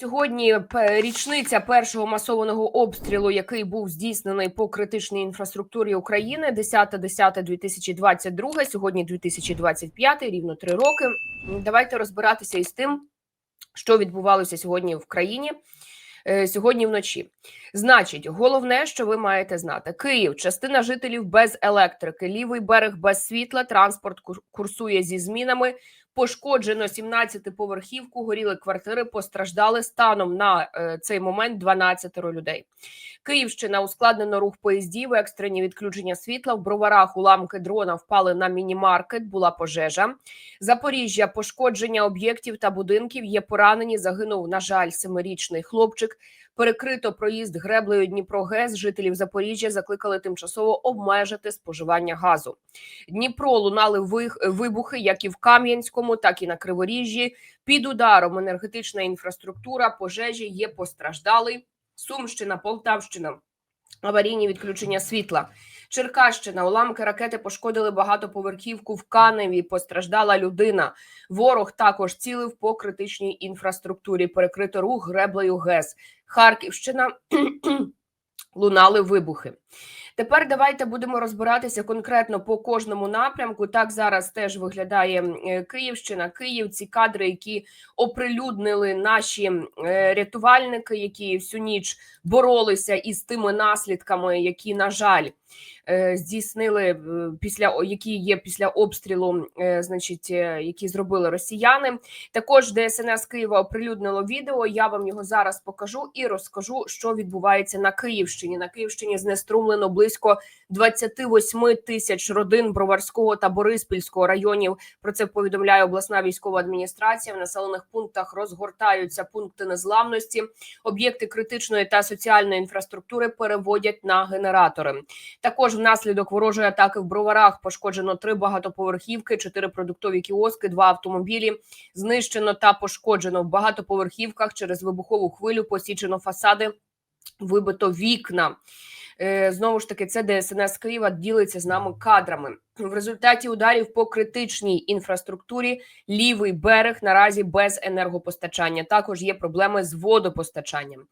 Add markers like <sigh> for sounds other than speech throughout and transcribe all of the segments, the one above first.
Сьогодні річниця першого масованого обстрілу, який був здійснений по критичній інфраструктурі України 10.10.2022, сьогодні 2025, рівно три роки. Давайте розбиратися із тим, що відбувалося сьогодні в країні. е, Сьогодні вночі, значить, головне, що ви маєте знати: Київ, частина жителів без електрики, лівий берег без світла, транспорт кур- курсує зі змінами. Пошкоджено 17-поверхівку, горіли квартири, постраждали станом на е, цей момент 12 людей. Київщина ускладнено рух поїздів, екстрені відключення світла. В броварах уламки дрона впали на міні-маркет, була пожежа. Запоріжжя, пошкодження об'єктів та будинків. Є поранені. Загинув, на жаль, семирічний хлопчик. Перекрито проїзд греблею Дніпро ГЕС. Жителів Запоріжжя закликали тимчасово обмежити споживання газу. Дніпро лунали вибухи, як і в Кам'янському, так і на Криворіжжі. Під ударом енергетична інфраструктура, пожежі є постраждалий. Сумщина, Полтавщина, аварійні відключення світла. Черкащина, уламки ракети пошкодили багатоповерхівку в Каневі. Постраждала людина. Ворог також цілив по критичній інфраструктурі. Перекрито рух греблею ГЕС. Харківщина <clears throat> лунали вибухи. Тепер давайте будемо розбиратися конкретно по кожному напрямку. Так зараз теж виглядає е, Київщина, Київ. Ці кадри, які оприлюднили наші е, рятувальники, які всю ніч боролися із тими наслідками, які на жаль е, здійснили після які є після обстрілу, значить, які зробили росіяни. Також ДСНС Києва оприлюднило відео. Я вам його зараз покажу і розкажу, що відбувається на Київщині. На Київщині знеструмлено близько 28 тисяч родин Броварського та Бориспільського районів. Про це повідомляє обласна військова адміністрація. В населених пунктах розгортаються пункти незламності. Об'єкти критичної та соціальної інфраструктури переводять на генератори. Також внаслідок ворожої атаки в броварах пошкоджено три багатоповерхівки, чотири продуктові кіоски, два автомобілі. Знищено та пошкоджено в багатоповерхівках через вибухову хвилю. Посічено фасади, вибито вікна. Е, Знову ж таки, це ДСНС Києва ділиться з нами кадрами. В результаті ударів по критичній інфраструктурі лівий берег наразі без енергопостачання. Також є проблеми з водопостачанням.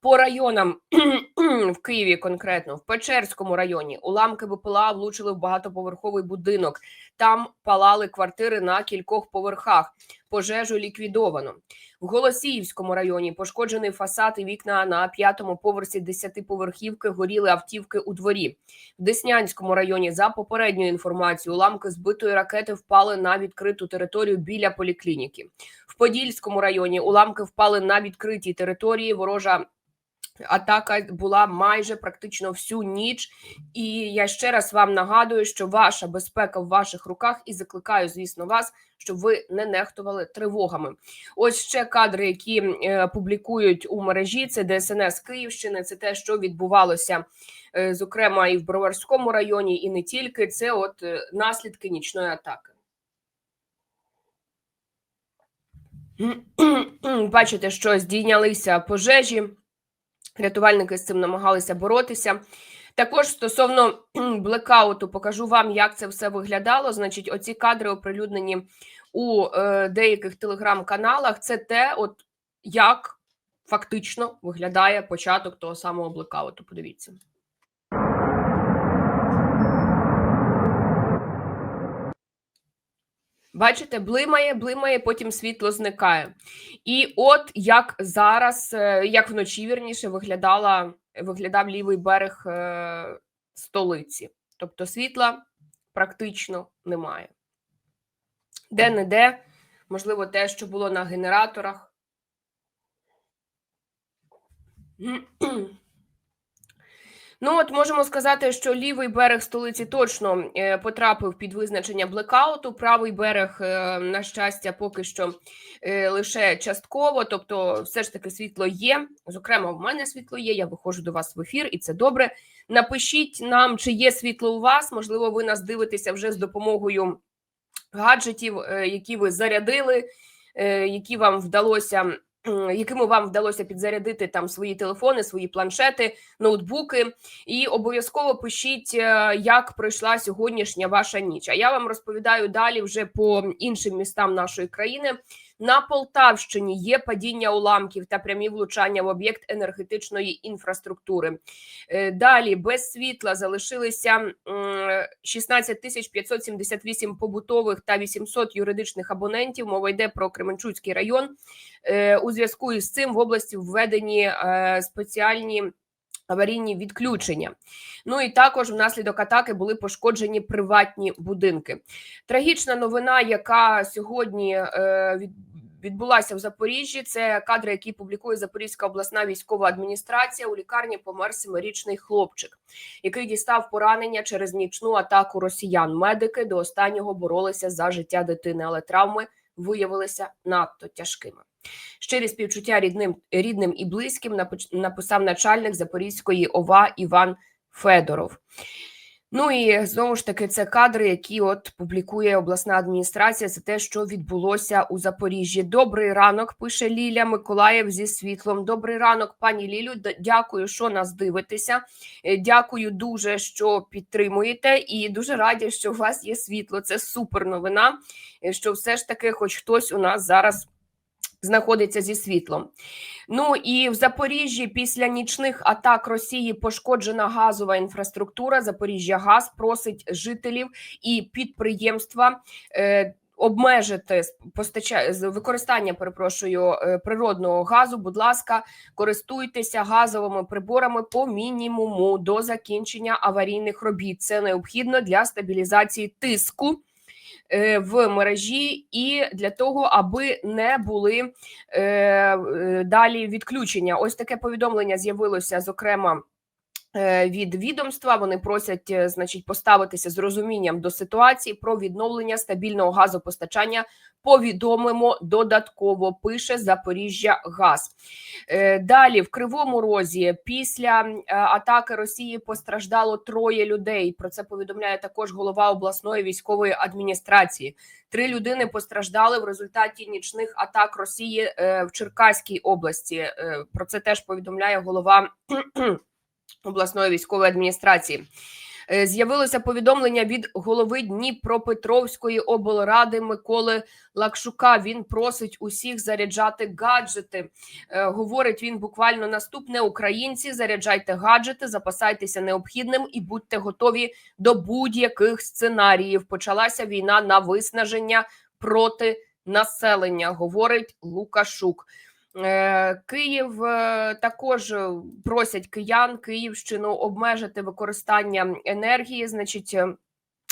По районам <clears throat> в Києві, конкретно в Печерському районі, уламки БПЛА влучили в багатоповерховий будинок. Там палали квартири на кількох поверхах. Пожежу ліквідовано. В Голосіївському районі пошкоджений фасад і вікна на п'ятому поверсі десятиповерхівки горіли автівки у дворі. В Деснянському районі, за попередньою інформацією, уламки збитої ракети впали на відкриту територію біля поліклініки. В Подільському районі уламки впали на відкритій території. Ворожа атака була майже практично всю ніч. І я ще раз вам нагадую, що ваша безпека в ваших руках, і закликаю, звісно, вас, щоб ви не нехтували тривогами. Ось ще кадри, які е, публікують у мережі. Це ДСНС Київщини. Це те, що відбувалося, е, зокрема, і в Броварському районі, і не тільки. Це от е, наслідки нічної атаки. Бачите, що здійнялися пожежі. Рятувальники з цим намагалися боротися. Також стосовно блекауту, покажу вам, як це все виглядало. Значить, оці кадри оприлюднені у е, деяких телеграм-каналах. Це те, от як фактично виглядає початок того самого блекауту. Подивіться. Бачите, блимає, блимає, потім світло зникає. І от як зараз, е, як вночі вірніше, виглядала, виглядав лівий берег е, столиці. Тобто світла практично немає. Де-не-де, можливо, те, що було на генераторах. Ну, от можемо сказати, що лівий берег столиці точно е, потрапив під визначення блекауту. Правий берег, е, на щастя, поки що е, лише частково. Тобто, все ж таки світло є. Зокрема, в мене світло є. Я виходжу до вас в ефір, і це добре. Напишіть нам, чи є світло у вас. Можливо, ви нас дивитеся вже з допомогою гаджетів, які ви зарядили, які вам вдалося. Якими вам вдалося підзарядити там свої телефони, свої планшети, ноутбуки, і обов'язково пишіть, е, як пройшла сьогоднішня ваша ніч. А я вам розповідаю далі вже по іншим містам нашої країни. На Полтавщині є падіння уламків та прямі влучання в об'єкт енергетичної інфраструктури. Е, Далі без світла залишилися м, 16 тисяч 578 побутових та 800 юридичних абонентів. Мова йде про Кременчуцький район. Е, У зв'язку із цим в області введені е, спеціальні аварійні відключення. Ну і також внаслідок атаки були пошкоджені приватні будинки. Трагічна новина, яка сьогодні е, від, відбулася в Запоріжжі. Це кадри, які публікує Запорізька обласна військова адміністрація. У лікарні помер семирічний хлопчик, який дістав поранення через нічну атаку росіян. Медики до останнього боролися за життя дитини, але травми виявилися надто тяжкими. Щирі співчуття рідним, рідним і близьким написав начальник Запорізької ОВА Іван Федоров. Ну і знову ж таки, це кадри, які от публікує обласна адміністрація. Це те, що відбулося у Запоріжжі. Добрий ранок, пише Ліля Миколаєв зі світлом. Добрий ранок, пані Лілю. Дякую, що нас дивитеся. Е, Дякую дуже, що підтримуєте, і дуже раді, що у вас є світло. Це супер новина. е, Що все ж таки, хоч хтось у нас зараз знаходиться зі світлом. Ну і в Запоріжжі після нічних атак Росії пошкоджена газова інфраструктура. Запоріжжя Газ просить жителів і підприємства. Е, Обмежити постача... з- використання, перепрошую, е, природного газу. Будь ласка, користуйтеся газовими приборами по мінімуму до закінчення аварійних робіт. Це необхідно для стабілізації тиску в мережі і для того, аби не були е, е, далі відключення. Ось таке повідомлення з'явилося, зокрема. Е, Від відомства вони просять, е, значить, поставитися з розумінням до ситуації про відновлення стабільного газопостачання. Повідомимо додатково. Пише Запоріжжя Газ. Е, Далі в Кривому Розі після атаки Росії постраждало троє людей. Про це повідомляє також голова обласної військової адміністрації. Три людини постраждали в результаті нічних атак Росії в Черкаській області. Про це теж повідомляє голова обласної військової адміністрації. Е, З'явилося повідомлення від голови Дніпропетровської облради Миколи Лакшука. Він просить усіх заряджати гаджети. Е, Говорить він буквально наступне: українці, заряджайте гаджети, запасайтеся необхідним і будьте готові до будь-яких сценаріїв. Почалася війна на виснаження проти населення, говорить Лукашук. Е, Київ е, також е, просять киян Київщину обмежити використання енергії. Значить,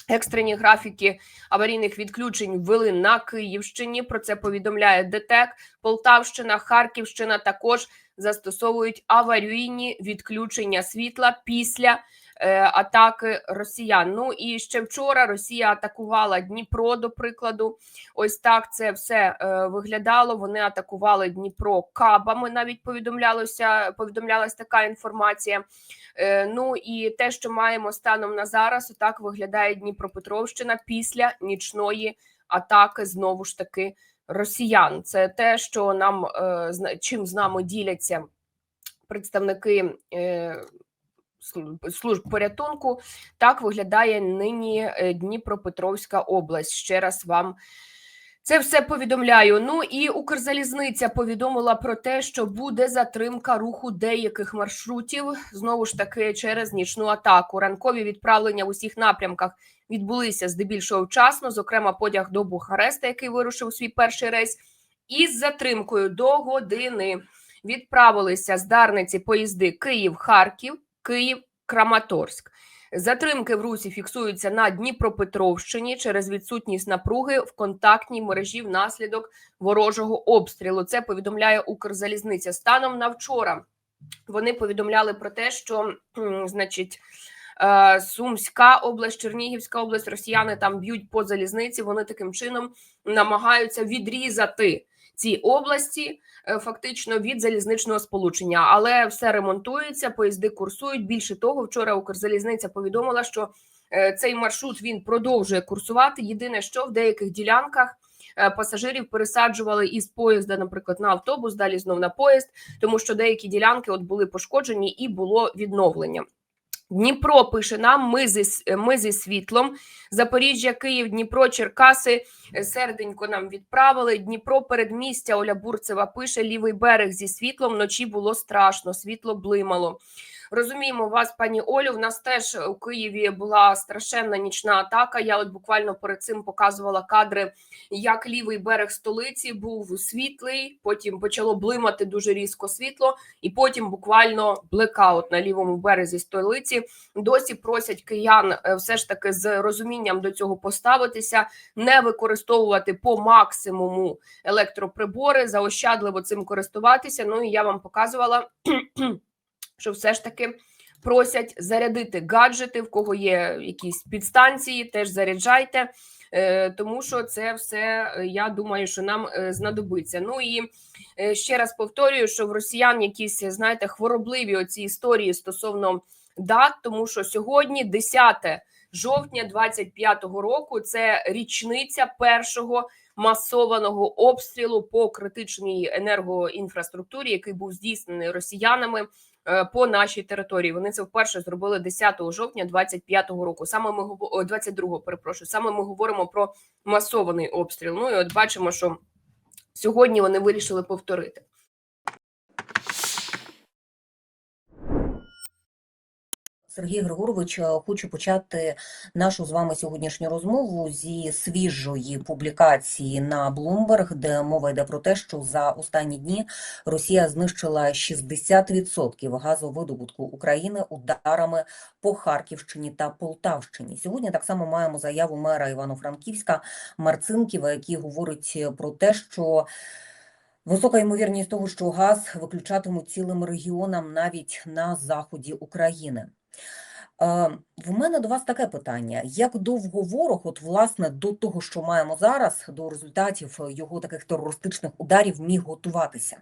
екстрені графіки аварійних відключень ввели на Київщині. Про це повідомляє ДТЕК. Полтавщина, Харківщина також застосовують аварійні відключення світла після атаки росіян. Ну і ще вчора Росія атакувала Дніпро, до прикладу. Ось так це все е, виглядало. Вони атакували Дніпро кабами. Навіть повідомлялося, повідомлялась така інформація. Е, ну і те, що маємо станом на зараз, отак виглядає Дніпропетровщина після нічної атаки знову ж таки росіян. Це те, що нам е, чим з нами діляться представники. Служб порятунку так виглядає нині е, Дніпропетровська область. Ще раз вам це все повідомляю. Ну і Укрзалізниця повідомила про те, що буде затримка руху деяких маршрутів знову ж таки через нічну атаку. Ранкові відправлення в усіх напрямках відбулися здебільшого вчасно, зокрема потяг до Бухареста, який вирушив у свій перший рейс, із затримкою до години відправилися з Дарниці поїзди Київ-Харків, Київ-Краматорськ. Затримки в русі фіксуються на Дніпропетровщині через відсутність напруги в контактній мережі внаслідок ворожого обстрілу. Це повідомляє Укрзалізниця. Станом на вчора вони повідомляли про те, що значить. е, Сумська область, Чернігівська область, росіяни там б'ють по залізниці. Вони таким чином намагаються відрізати ці області е, фактично від залізничного сполучення, але все ремонтується, поїзди курсують. Більше того, вчора Укрзалізниця повідомила, що е, цей маршрут він продовжує курсувати. Єдине, що в деяких ділянках е, пасажирів пересаджували із поїзда, наприклад, на автобус, далі знов на поїзд, тому що деякі ділянки от були пошкоджені і було відновлення. Дніпро пише нам: ми зі, с- ми зі світлом. Запоріжжя, Київ, Дніпро, Черкаси. е, Серденько нам відправили. Дніпро, передмістя. Оля Бурцева пише: лівий берег зі світлом. Вночі було страшно, світло блимало. Розуміємо вас, пані Олю. В нас теж у Києві була страшенна нічна атака. Я от буквально перед цим показувала кадри, як лівий берег столиці був світлий. Потім почало блимати дуже різко світло, і потім буквально блекаут на лівому березі столиці. Досі просять киян е, все ж таки з розумінням до цього поставитися, не використовувати по максимуму електроприбори, заощадливо цим користуватися. Ну і я вам показувала, що все ж таки. Просять зарядити гаджети, в кого є якісь підстанції, теж заряджайте, е, тому що це все е, я думаю, що нам е, знадобиться. Ну і ще раз повторюю, що в росіян якісь знаєте хворобливі оці історії стосовно дат, тому що сьогодні, 10 жовтня 25-го року, це річниця першого масованого обстрілу по критичній енергоінфраструктурі, який був здійснений росіянами по нашій території. Вони це вперше зробили 10 жовтня 25-го року. Саме ми говор- о, 22-го, перепрошую. Саме ми говоримо про масований обстріл. Ну і от бачимо, що сьогодні вони вирішили повторити. Сергій Григорович, хочу почати нашу з вами сьогоднішню розмову зі свіжої публікації на Bloomberg, де мова йде про те, що за останні дні Росія знищила 60% газовидобутку України ударами по Харківщині та Полтавщині. Сьогодні так само маємо заяву мера Івано-Франківська Марцинківа, який говорить про те, що Висока ймовірність того, що газ виключатимуть цілим регіонам навіть на заході України. Е, В мене до вас таке питання: як довго ворог, от власне до того, що маємо зараз, до результатів його таких терористичних ударів, міг готуватися?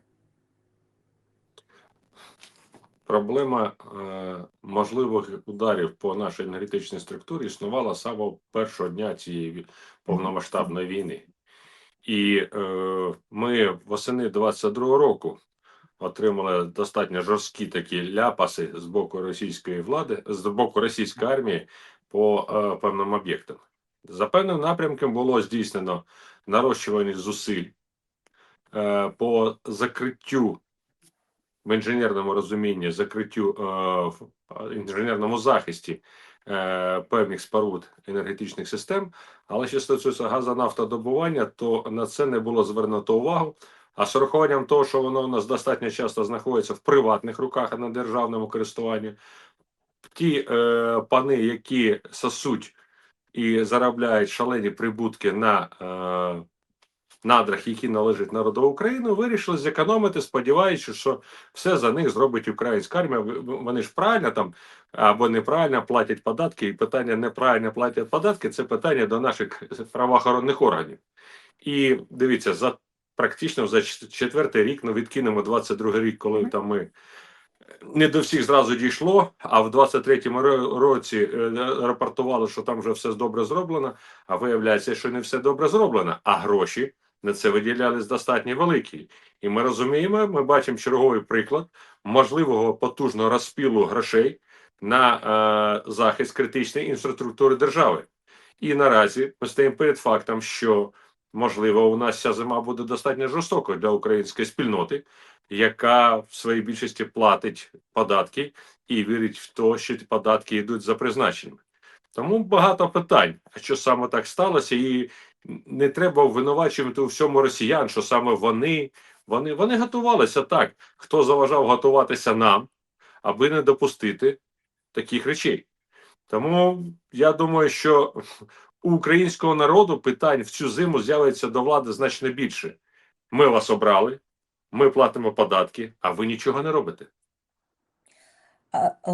Проблема е, можливих ударів по нашій енергетичній структурі існувала самого першого дня цієї повномасштабної війни. І е, ми восени 22-го року отримали достатньо жорсткі такі ляпаси з боку російської влади, з боку російської армії по е, певним об'єктам. За певним напрямком було здійснено нарощування зусиль е, по закриттю в інженерному розумінні, закриттю е, в е, інженерному захисті е, певних споруд енергетичних систем. Але що стосується газонафтодобування, то на це не було звернуто увагу. А з урахуванням того, що воно у нас достатньо часто знаходиться в приватних руках, а не державному користуванні, ті е, пани, які сосуть і заробляють шалені прибутки на е, надрах, які належать народу України, вирішили зекономити, сподіваючись, що все за них зробить українська армія. Вони ж правильно там або неправильно платять податки, і питання неправильно платять податки це питання до наших правоохоронних органів. І дивіться, за практично за четвертий рік, ну відкинемо 22 рік, коли там ми не до всіх зразу дійшло, а в 23-му році е, рапортували, що там вже все добре зроблено. А виявляється, що не все добре зроблено, а гроші на це виділялись достатньо великі. І ми розуміємо, ми бачимо черговий приклад можливого потужного розпілу грошей на е, захист критичної інфраструктури держави. І наразі ми стоїмо перед фактом, що можливо у нас ця зима буде достатньо жорстокою для української спільноти, яка в своїй більшості платить податки і вірить в те, що ті податки йдуть за призначенням. Тому багато питань, що саме так сталося, і не треба винувачувати у всьому росіян, що саме вони, вони, вони готувалися так. Хто заважав готуватися нам, аби не допустити таких речей. Тому я думаю, що у українського народу питань в цю зиму з'явиться до влади значно більше. Ми вас обрали, ми платимо податки, а ви нічого не робите.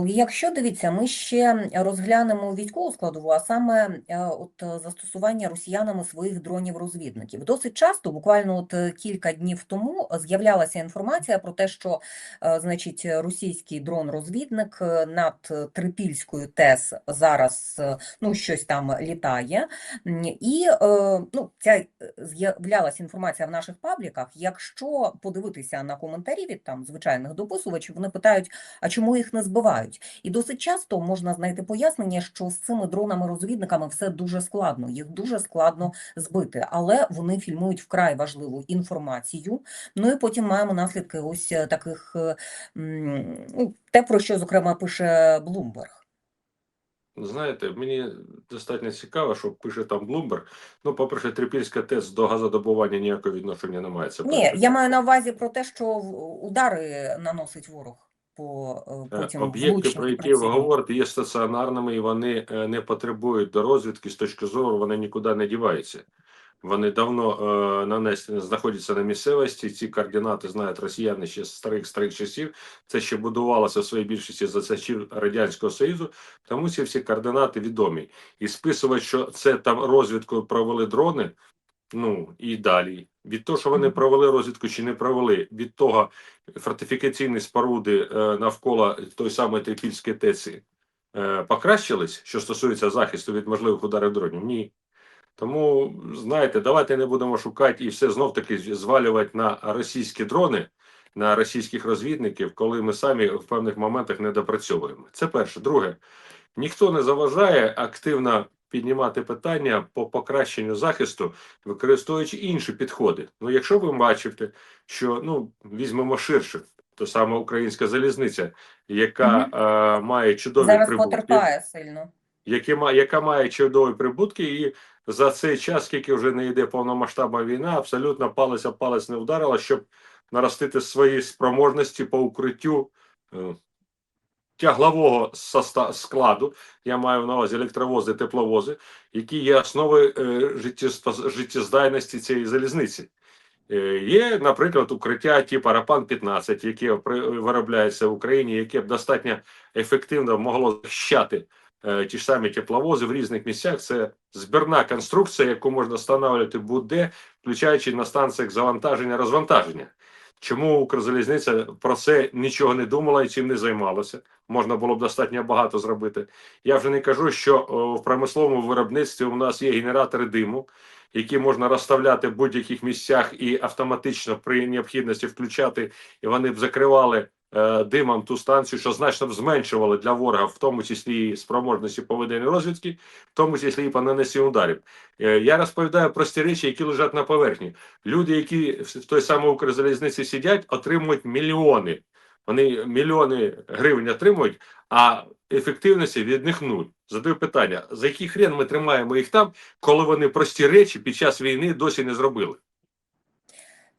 Якщо дивіться, ми ще розглянемо військову складову, а саме е, от е, застосування росіянами своїх дронів-розвідників. Досить часто, буквально от е, кілька днів тому, з'являлася інформація про те, що значить російський дрон-розвідник над Трипільською ТЕС зараз ну щось там літає, і ну ця з'являлася інформація в наших пабліках. Якщо подивитися на коментарі від там звичайних дописувачів, вони питають. А чому їх не збивають. І досить часто можна знайти пояснення, що з цими дронами-розвідниками все дуже складно, їх дуже складно збити, але вони фільмують вкрай важливу інформацію. Ну і потім маємо наслідки ось е, таких, е, ну, те, про що, зокрема, пише Блумберг. Знаєте, мені достатньо цікаво, що пише там Bloomberg. Ну, по-перше, Трипільська ТЕЦ до газодобування ніякого відношення не має. Це Ні, я маю на увазі про те, що удари наносить ворог по е, Е, потім Об'єкти, про які ви говорите, є стаціонарними і вони е, не потребують до розвідки з точки зору, вони нікуди не діваються. Вони давно е, нанесені, знаходяться на місцевості. Ці координати знають росіяни ще з старих старих часів. Це ще будувалося в своїй більшості за часів радянського союзу. Тому ці всі координати відомі. І списувати, що це там розвідку провели дрони. Ну і далі від того, що вони провели розвідку чи не провели, від того фортифікаційні споруди е, навколо той самої Трипільської ТЕЦи е, покращились, що стосується захисту від можливих ударів дронів? Ні. Тому знаєте, давайте не будемо шукати і все знов таки звалювати на російські дрони, на російських розвідників, коли ми самі в певних моментах не допрацьовуємо. Це перше. Друге, ніхто не заважає активно піднімати питання по покращенню захисту, використовуючи інші підходи. Ну, якщо ви бачите, що ну візьмемо ширше, то саме українська залізниця, яка Мгм. е, має чудові Зараз прибутки потерпає сильно. які яка має чудові прибутки, і за цей час, скільки вже не йде повномасштабна війна, абсолютно палець палець не вдарила, щоб наростити свої спроможності по укриттю е, тяглового складу. Я маю на увазі електровози, тепловози, які є основою е, життєздайності цієї залізниці. Е, Є, наприклад, укриття типу Рапан-15, яке при- виробляється в Україні, яке б достатньо ефективно могло захищати е, ті ж самі тепловози в різних місцях. Це збірна конструкція, яку можна встановлювати будь-де, включаючи на станціях завантаження розвантаження. Чому Укрзалізниця про це нічого не думала і цим не займалася? Можна було б достатньо багато зробити. Я вже не кажу, що в промисловому виробництві у нас є генератори диму, які можна розставляти в будь-яких місцях і автоматично при необхідності включати, і вони б закривали димом ту станцію, що значно б зменшували для ворога, в тому числі і спроможності поведення розвідки, в тому числі і по нанесенню ударів. Е, я розповідаю прості речі, які лежать на поверхні. Люди, які в той самій Укрзалізниці сидять, отримують мільйони. Вони мільйони гривень отримують, а ефективності від них нуль. Задаю питання: за який хрен ми тримаємо їх там, коли вони прості речі під час війни досі не зробили?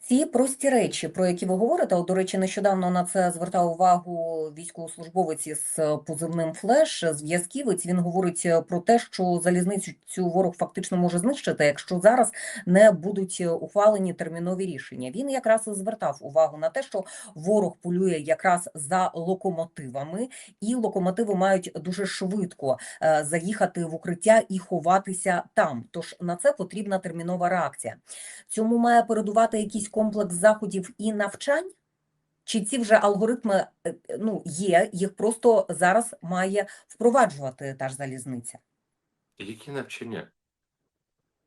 Ці прості речі, про які ви говорите, от, до речі, нещодавно на це звертав увагу військовослужбовець із позивним флеш, зв'язківець. Він говорить про те, що залізницю цю ворог фактично може знищити, якщо зараз не будуть ухвалені термінові рішення. Він якраз звертав увагу на те, що ворог полює якраз за локомотивами, і локомотиви мають дуже швидко е, заїхати в укриття і ховатися там. Тож на це потрібна термінова реакція. Цьому має передувати якийсь комплекс заходів і навчань? Чи ці вже алгоритми е, ну, є, їх просто зараз має впроваджувати та ж залізниця? Які навчання?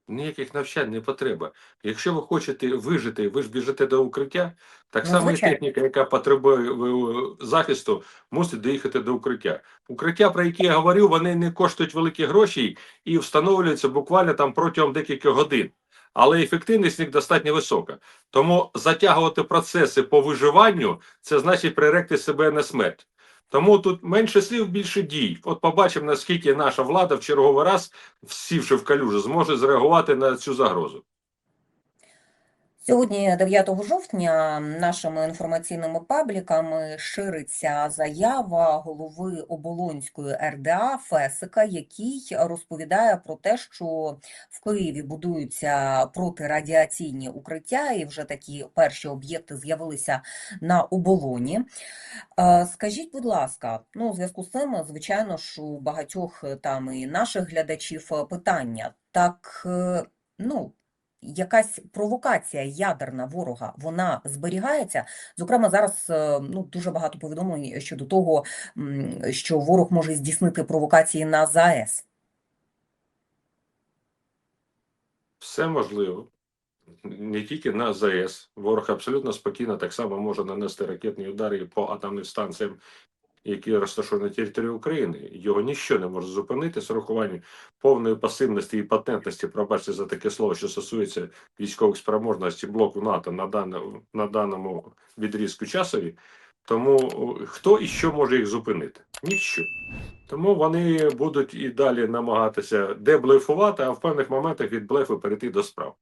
Ніяких навчань не потреба. Якщо ви хочете вижити, ви ж біжите до укриття, так Ну, само і техніка, яка потребує е, захисту, мусить доїхати до укриття. Укриття, про які я говорю, вони не коштують великі гроші і встановлюються буквально там протягом декількох годин. Але ефективність в них достатньо висока. Тому затягувати процеси по виживанню це значить приректи себе на смерть. Тому тут менше слів, більше дій. От побачимо, наскільки наша влада в черговий раз, сівши в калюжу, зможе зреагувати на цю загрозу. Сьогодні, 9 жовтня, нашими інформаційними пабліками шириться заява голови Оболонської РДА Фесика, який розповідає про те, що в Києві будуються протирадіаційні укриття, і вже такі перші об'єкти з'явилися на оболоні. Е, Скажіть, будь ласка, ну у зв'язку з цим, звичайно ж, у багатьох там і наших глядачів е, питання. Так, е, ну якась провокація ядерна ворога, вона зберігається. Зокрема, зараз е, ну, дуже багато повідомлень щодо того, що ворог може здійснити провокації на ЗАЕС. Все можливо. Не тільки на ЗАЕС. Ворог абсолютно спокійно так само може нанести ракетні удари по атомним станціям який розташований на території України, його ніщо не може зупинити з урахуванням повної пасивності і патентності, пробачте за таке слово, що стосується військових спроможностей блоку НАТО на даному, на даному відрізку часові. Тому хто і що може їх зупинити? Ніщо. Тому вони будуть і далі намагатися деблефувати, а в певних моментах від блефу перейти до справ.